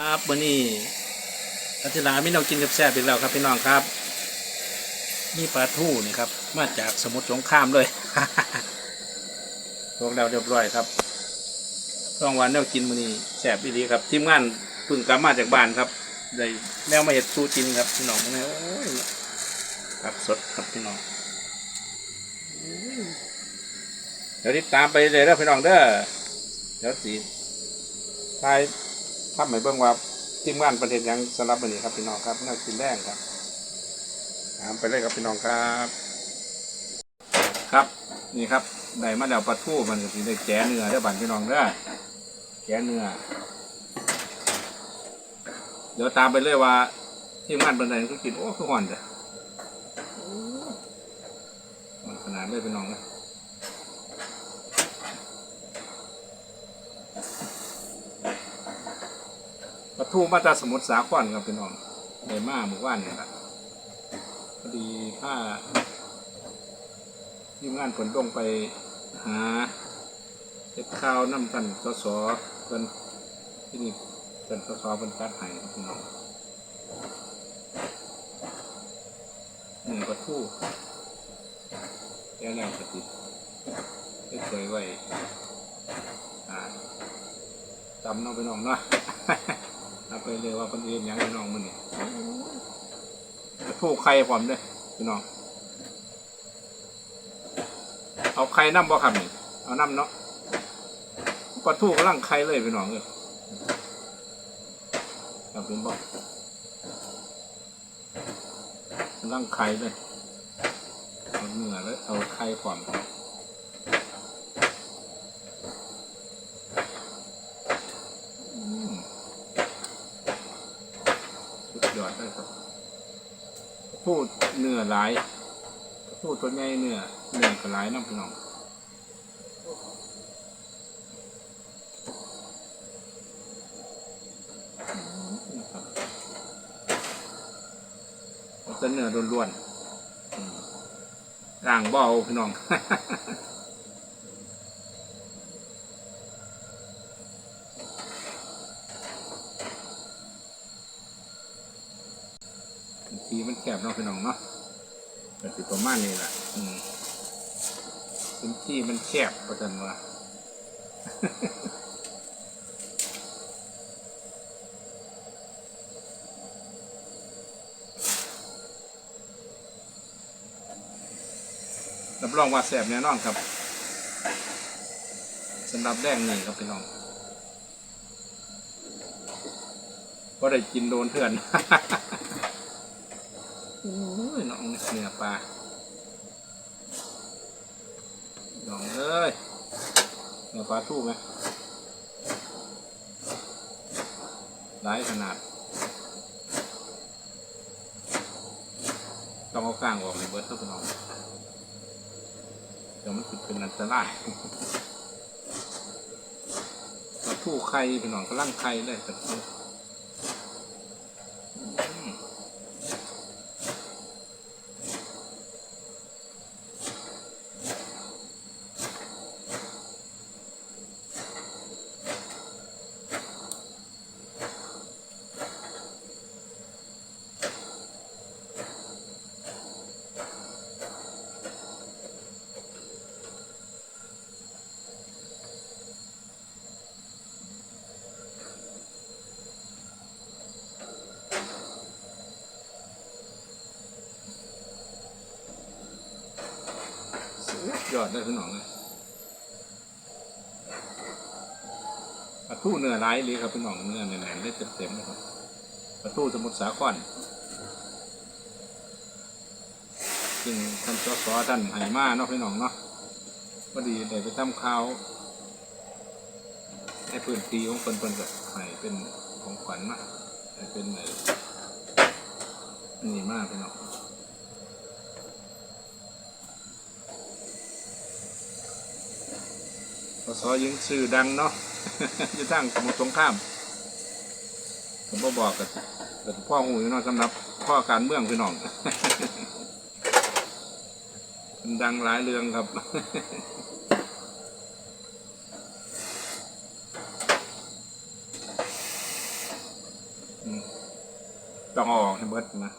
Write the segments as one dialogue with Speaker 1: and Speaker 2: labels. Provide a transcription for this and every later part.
Speaker 1: ครับวันนี้อาทิย์หลาไม่เรากินกับแซ่บอีกแล้วครับพี่น้องครับ นี่ปลาทูนี่ครับ มาจากสมุทรสงครามเลยลวกแล้วเรียบร้อยครับรองวันแนวกินมื้อนี้แซ่บอีหลีครับ ทีมงานเพึ่งกลับมาจากบ้านครับได้แนวมาเห็ดสู้กินครับพี่น้องนี้โอ้ยครับสดครับพี่น้องเดี๋ยวติดตามไปเลยแล้วพี่น้องเด้อเดี๋ยวสีทาย ทำให้เบิ่งว่าทีมงานประเทศยังสำหรับวันนี้ครับพี่น้องครับน่ากินแรงครับตามไปเลยครับพี่น้องครับ ครับนี่ครับได้มาแล้วปลาทูมันก็สิได้แกะเนื้อได้บันพี่น้องเด้อแกะเนื้อเดี๋ยวตามไปเลยว่าทีมงานบันไดก็กินโอ้คือห่อนเด้อขนาดเลยพี่น้องนะ ปลา ทูมาจาสมุทรสาครครับพี่น้องในมาหมู่บ้านเนี่ยครับพอดีถ้าทีมงานผลลงไปหาเก็บข้าวน้ำกันสสเพิ่นที่นี่เป็นสสเป็นการให้พี่น้องหนึ่งปลาทูแล้วแล้วกติดได้เคยไว้อ่าจำน้องพี่น้องเนาะ เอาไปเลยว่าคนอื่นยังพี่น้องมันนี่ถูกไข่พร้อมเด้อพี่น้อง เอาไข่น้ำบ่ครับนี่เอาน้ำเนาะปลาทูกำลังไข่เลยพี่น้องเอ้ยครับเป็นบ่กำลังไข่เลยเอาเนื้อแล้วเอาไข่พร้อมครับอืม สุดยอดเลยครับพูดเนื้อ หลายพูดตัวใหญ่เนื้อเนื้อก็หลายน้ำพี่น้องนะเอาแต่เนื้อล้วนๆร่างเบาพี่น้องทีมันแคบเนาะพี่น้องเนาะ แต่สิประมาณนี้แหละอืมพื้นที่มันแคบประจันว่ารับรองว่าแสบแน่นอนครับสำหรับแดงนี่ครับพี่น้องก็ได้กินโดนเถื่อน โอ้ยน้องเนื้อปลาน้องเอ้ยเนื้อปลาทูไหมหลายขนาด ต้องเอากลางออกเลยเบิร์ดทุกน้องเดี๋ยวมันติดเป็นอันตรายปลาทูไข่พี่น้องก็ล่างไข่เลยปล สุดยอดเลยพี่น้องเลยปลาทูเนื้อร้ายเลยครับพี่น้องเนื้อแน่นๆได้เต็มๆเลครับปลาทูสมุทรสาครซึ่งท่านสสท่านไหมาเนาะพี่น้องเนาะพอดีได้ไปทำข่าวให้พื้นที่ของเพิ่นเพิ่นก็ให้เป็นของขวัญมาให้เป็นนี่มากพี่น้อง สสยิงสื่อดังเนาะอยู่ทางสมุทรสงคราม ผมบ่บอกกับพ่อหูอยู่เนาะสำหรับพ่อการเมืองพี่น้องดังหลายเรื่องครับต้องออกให้เบิดนะ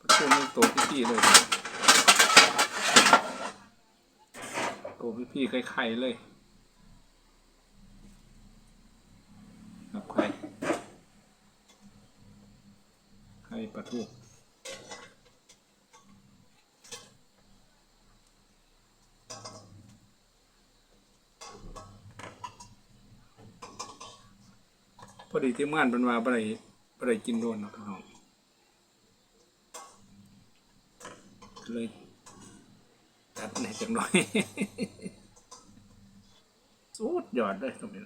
Speaker 1: ประตูนี่ตัวพี่ๆเลย ตัว พี่ๆไข่ๆเลยครับไข่ไข่ปลาทูพอดีที่ม่านเป็นมาบ่ได้บ่ได้กินโดนนะพี่น้องเลย จัดในจังหน่อยสุดยอดเลยตรงนี้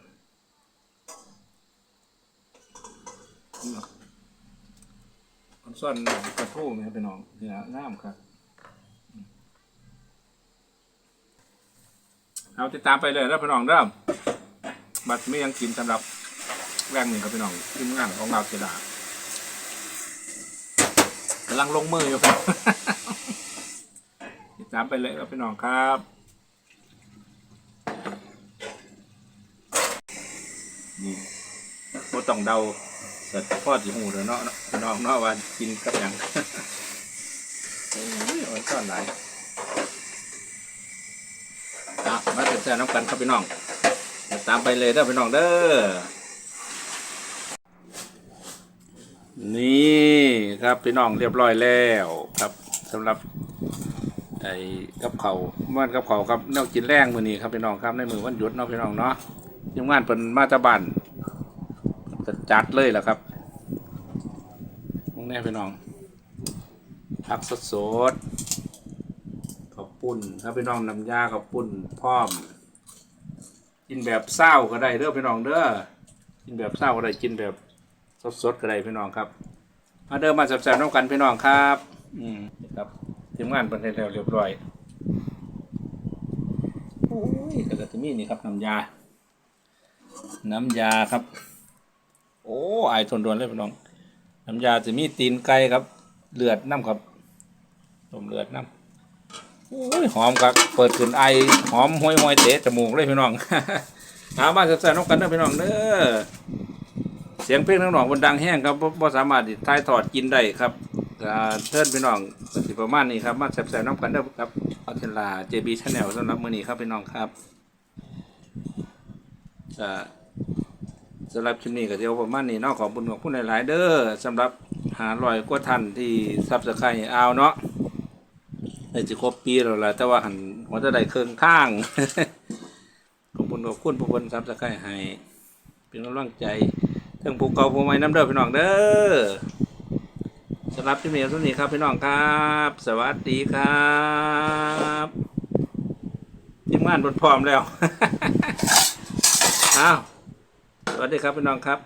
Speaker 1: มันซ่อนกระทู้ไหมครับพี่น้องเนื้องามครับเอาติดตามไปเลยแล้วพี่น้องเริ่มบัตรไม่ยังกินสำหรับแรงหนึ่งครับพี่น้องทีมงานของเราเสดากำลังลงมืออยู่ครับ ติดตามไปเลยครับพี่น้องครับนี่บ่ต้องเดาแต่พ่อสิหูเด้อเนาะพี่น้องเนาะว่ากินกับหยังโอ้ยอ่อนซ่อนหลายอะมาเป็นแซ่น้ำกันครับพี่น้องเดี๋ยวตามไปเลยเด้อพี่น้องเด้อนี่ครับพี่น้องเรียบร้อยแล้วครับสำหรับ ไอ้กับเขาวม่านกับเขาครับแนวกินแรงมือนี้ครับพี่น้องครับในมือวันหยุดเนาะพี่น้องเนาะทีมงานเป็นมาตาบันจะจัดเลยแหละครับมองแน่พี่น้องผักสดสดๆข้าวปุ้นครับพี่น้องน้ำยาข้าวปุ้นพร้อม กินแบบเศร้าก็ได้เด้อพี่น้องเด้อกินแบบเศร้าก็ได้กินแบบสดๆก็ได้พี่น้องครับมาเดิมมาแซ่บๆน้ำกันพี่น้องครับ อืมครับ ทีมงานเป็นเร็วเรียบร้อยโอ้ยก็จะมีนี่ครับน้ำยา น้ำยาครับ โอ้ไอทนดวนเลยพี่น้อง น้ำยาจะมีตีนไก่ครับ เลือดน้ำครับต้มเลือดน้ำโอ้ยหอมครับ เปิดขึ้นไอหอมห้อยห้อยๆเตะจมูกเลยพี่น้องเอามาแซ่บๆน้ำกันเด้อพี่น้องเด้อเสียงเพลงทั้งหนองบนดังแห้งครับบ่บ่สามารถที่ถ่ายทอดกินได้ครับ ก็เชิญพี่น้องสิประมาณนี้ครับมาแซ่บๆน้ำกันเด้อครับเอาเทลา JB Channel สำหรับมื้อนี้ครับพี่น้องครับก็สำหรับคลิปนี้ก็เดี๋ยวประมาณนี้นาะขอบคุณขอบคุณหลายๆเด้อสำหรับหาร้อยกว่าท่านที่ซับสไครต์เอาเนาะได้สิครบปีแล้วล่ะแต่ว่าหันหัวจะได้เครื่องข้างขอบคุณขอบคุณผู้คนซับสไครต์ให้เป็นกำลังใจถึงภูเก่าภูใหม่น้ำเด้อพี่น้องเด้อ สำหรับที่เมียสุนี้ครับพี่น้องครับ สวัสดีครับทีมงานบนพร้อมแล้ว อ้าว สวัสดีครับพี่น้องครับ